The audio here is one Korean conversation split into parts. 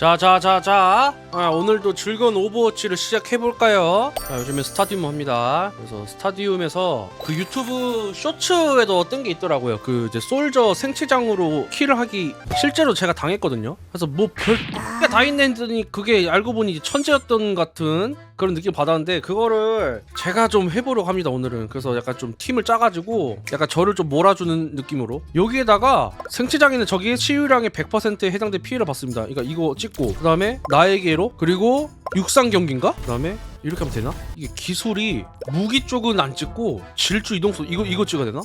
자, 자, 자, 자. 아, 오늘도 즐거운 오버워치를 시작해볼까요? 자, 요즘에 스타디움 합니다. 그래서 스타디움에서 그 유튜브 쇼츠에도 뜬 게 있더라고요. 그 이제 솔저 생체장으로 킬을 하기 실제로 제가 당했거든요. 그래서 뭐 별게 다 있네 했더니 그게 알고 보니 천재였던 같은 그런 느낌 받았는데 그거를 제가 좀 해보려고 합니다 오늘은 그래서 약간 좀 팀을 짜가지고 약간 저를 좀 몰아주는 느낌으로 여기에다가 생체장에는 저기에 치유량의 100%에 해당된 피해를 받습니다 그러니까 이거 찍고 그 다음에 나에게로 그리고 육상 경기인가? 그 다음에 이렇게 하면 되나? 이게 기술이 무기 쪽은 안 찍고 질주 이동속 이거 이거 찍어야 되나?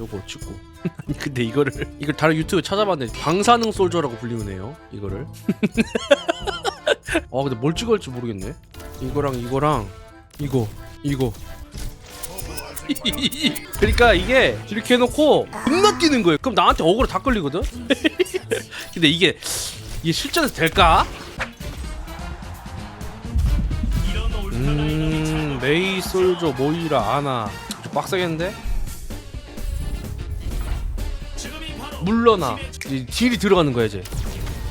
요거 찍고 근데 이거를 이걸 다른 유튜브에 찾아봤는데 방사능 솔저라고 불리면 해요 이거를 아 근데 뭘 찍어야 할지 모르겠네. 이거랑 이거랑 이거 이거. 그러니까 이게 이렇게 해놓고 겁나 뛰는 거예요. 그럼 나한테 어그로 다 걸리거든? 근데 이게 이게 실전에서 될까? 음 메이 솔저 모이라 아나. 좀 빡세겠는데? 물러나. 이 딜이 들어가는 거야 이제.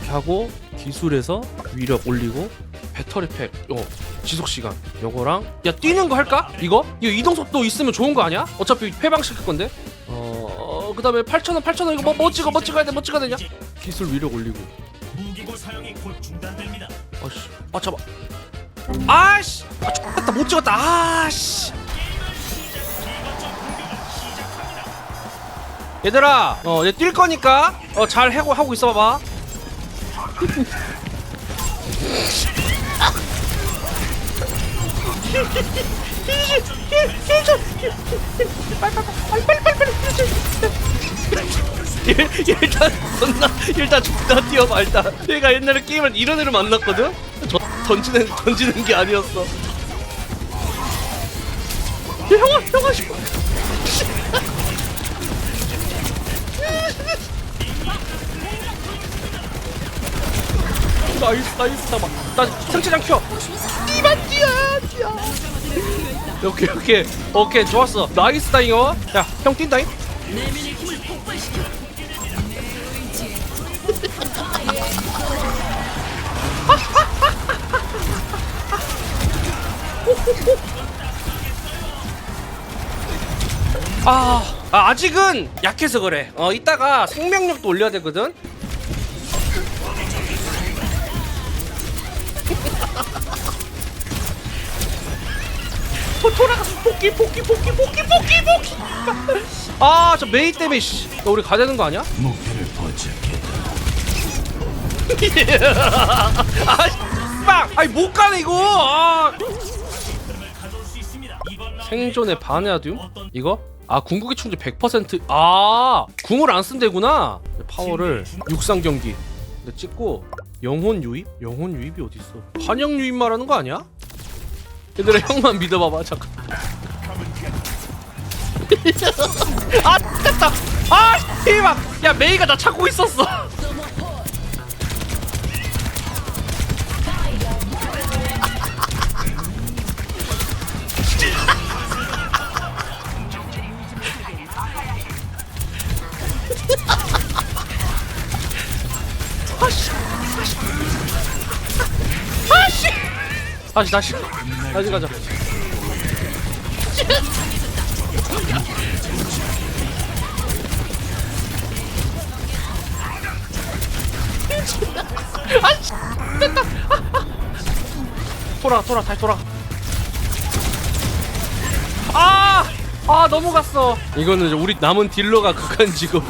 하고 기술에서 위력 올리고 배터리 팩, 어 지속 시간 요거랑 야 뛰는 거 할까? 이거? 이거 이동 속도 있으면 좋은 거 아니야? 어차피 폐방시킬 건데 어, 어 그다음에 8,000원 8,000원 이거 뭐, 뭐 찍어 뭐 찍어야 돼 뭐 찍어야 되냐? 기술 위력 올리고 무기고 사용이 곧 중단됩니다. 아씨 아 잡아 아씨 아 X같다 못 찍었다 아씨 얘들아 어 얘 뛸 거니까 어 잘 해고 하고 있어 봐 일단 존나 일단 존나 뛰어봐 일단. 얘가 옛날에 게임을 이런 애를 만났거든? 저 던지는 던지는 게 아니었어. 야, 형아 형아 씨. 나이스 나이스 잡아. 나 상체장 켜. 이만 뛰어 뛰어. 오케이 오케이. 오케이 좋았어. 나이스 다잉어. 야형 뛴다잉? 아, 아 아직은 약해서 그래. 어 이따가 생명력도 올려야 되거든. 어, 돌아가서 복귀 복귀 복귀 복귀 복귀 복귀. 아저 메이 때문에 씨. 야, 우리 가야 되는 거 아니야? 목표를 포착했다. 아, 빵! 아니 못 가네 이거. 아. 생존의 반야듐? 이거? 아 궁극기 충전 100%. 아 궁을 안 쓴대구나. 파워를 육상 경기. 근데 찍고 영혼 유입? 영혼 유입이 어디 있어? 환영 유입 말하는 거 아니야? 얘들아 형만 믿어봐봐 잠깐. 아 됐다. 아 대박. 야 메이가 나 찾고 있었어. 아씨. 다시 다시 다시 가자. 돌아 돌아 다시 돌아. 아! 아 넘어갔어. 이거는 이제 우리 남은 딜러가 극한 직업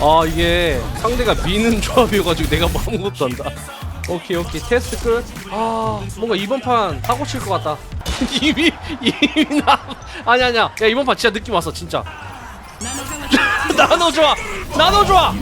아 이게 상대가 미는 조합이어가지고 내가 뭐 아무것도 한다. 오케이 오케이. 테스트 끝아 뭔가 이번 판 하고 칠 것 같다. 이미 이미 나 아니 아니야. 야 이번 판 진짜 느낌 왔어 진짜. 나노 좋아 나노 좋아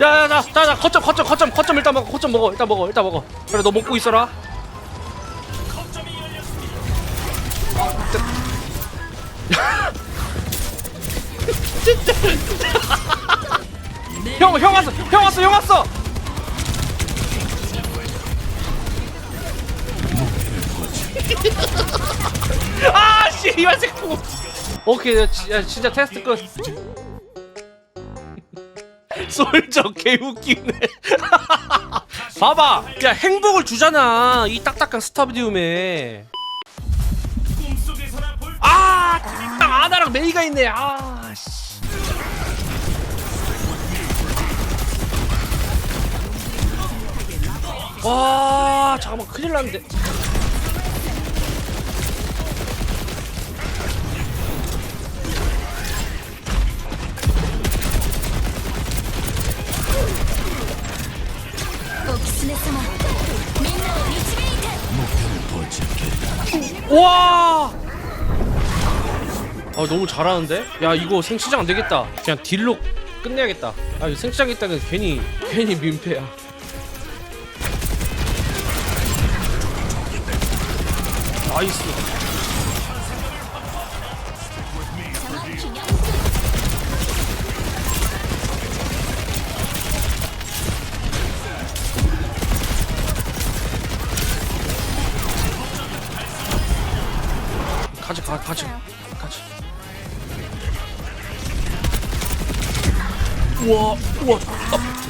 야야야 자자 거점 거점 거점 거점 일단 먹어 거점 먹어 일단 먹어 일단 먹어. 그래 너 먹고 있어라. 열렸습니다. 형형 왔어 형 왔어 형 왔어. 아 씨 이만 새끼. 오케이 야, 진짜 테스트 끝 솔저 개웃기네. 봐봐 야 행복을 주잖아 이 딱딱한 스타디움에. 볼 아딱 아나랑 메이가 있네. 아 씨. 와 잠깐만 큰일 났는데 와! 아 너무 잘하는데? 야 이거 생시장 안 되겠다. 그냥 딜로 끝내야겠다. 아 이거 생시장 있다는 괜히 괜히 민폐야. 나이스. 같이 가 같이 같이. 우와 우와. 아.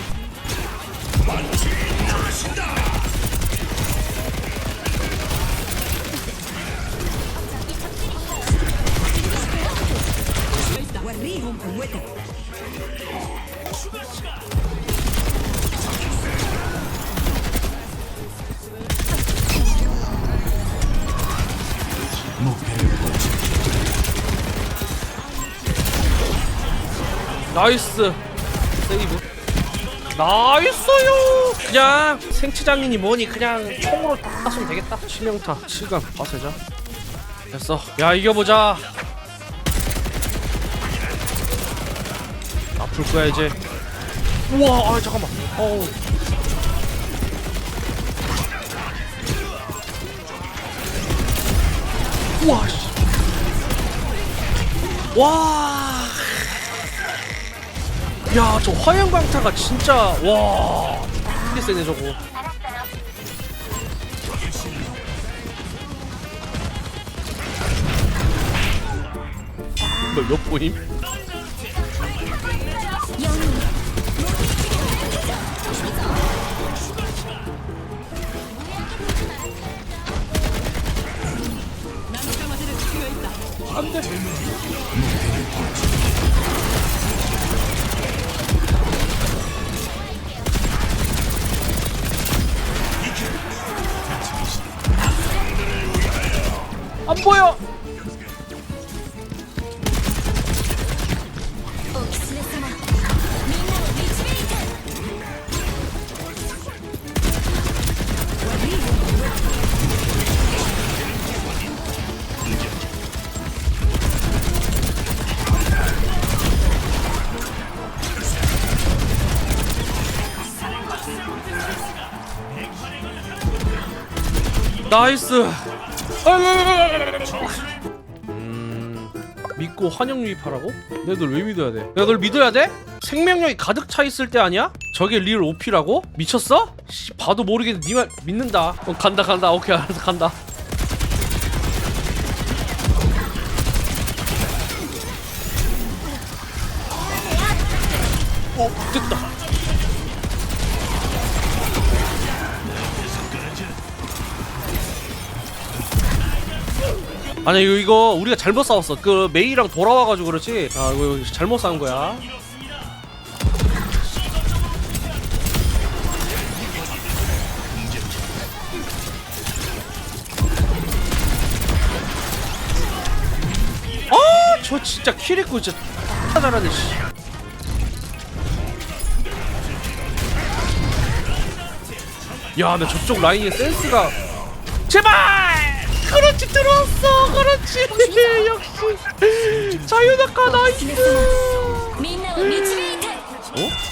나이스. 세이브. 나이스요! 그냥 생치장인이 뭐니 그냥 총으로 딱 쏘면 되겠다. 치명타. 실감. 파쇄자. 됐어. 야 이겨보자. 아플 거야 이제. 우와 아 잠깐만. 어우. 우와 씨. 와 야, 저 화염광타가 진짜 와, 되게 세네 저거. 뭐 엿보임? 안돼. 안 보여. 나이스. 음, 믿고 환영 유입하라고? 내가 널 왜 믿어야 돼? 내가 널 믿어야 돼? 생명력이 가득 차 있을 때 아니야? 저게 리얼 오피라고? 미쳤어? 씨, 봐도 모르겠는데 니말 믿는다. 어, 간다 간다. 오케이 알았어 간다. 아니 이거, 이거 우리가 잘못 싸웠어. 그 메이랑 돌아와가지고 그렇지. 아 이거, 이거 잘못 싸운 거야. 아, 저 진짜 키리코 진짜 X 잘하네. 씨. 야, 나 저쪽 라인의 센스가 제발! 그렇지 들어왔어. 그렇지. 역시. 자유나카 나이스. 어?